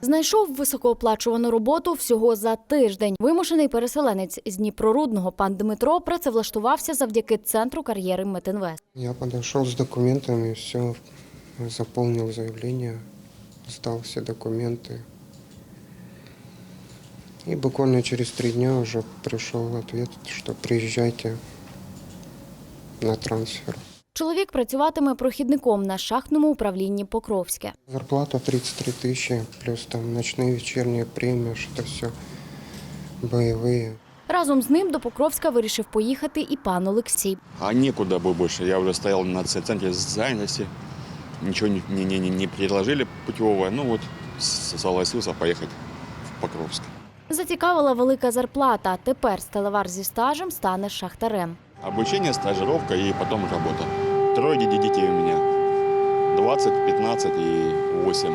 Знайшов високооплачувану роботу всього за тиждень. Вимушений переселенець з Дніпрорудного пан Дмитро працевлаштувався завдяки центру кар'єри Метинвест. Я подошел с документами, все, заполнил заявление, сдал все документы. И буквально через три дня уже пришел ответ, что приезжайте на трансфер. Чоловік працюватиме прохідником на шахтному управлінні Покровське. Зарплата 33 тысячи, плюс там ночные, вечерние премии, что все боевые. Разом з ним до Покровська вирішив поїхати і пан Олексій. А некуда бы больше. Я уже стоял на ц- центре занятости. Ничего не, не, не, не предложили путевого. Ну вот с- согласился поехать в Покровск. Зацікавила велика зарплата. Тепер сталевар зі стажем стане шахтарем. Обучение, стажировка и потом работа. Трое де- детей у меня. 20, 15 и 8.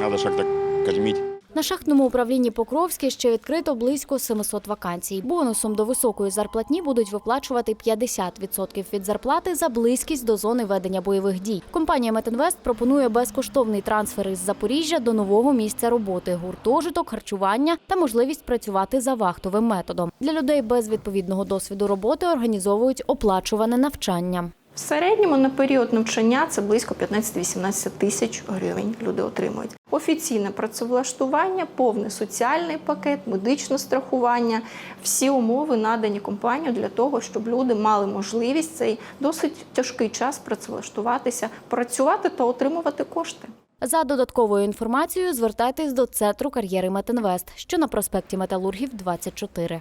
Надо так кормить. На шахтному управлінні Покровське ще відкрито близько 700 вакансій. Бонусом до високої зарплатні будуть виплачувати 50% від зарплати за близькість до зони ведення бойових дій. Компанія Метинвест пропонує безкоштовний трансфер із Запоріжжя до нового місця роботи, гуртожиток, харчування та можливість працювати за вахтовим методом. Для людей без відповідного досвіду роботи організовують оплачуване навчання. В середньому на період навчання це близько 15-18 тисяч гривень люди отримують. Офіційне працевлаштування, повний соціальний пакет, медичне страхування, всі умови надані компанією для того, щоб люди мали можливість цей досить тяжкий час працевлаштуватися, працювати та отримувати кошти. За додатковою інформацією звертайтесь до центру кар'єри Метинвест, що на проспекті Металургів 24.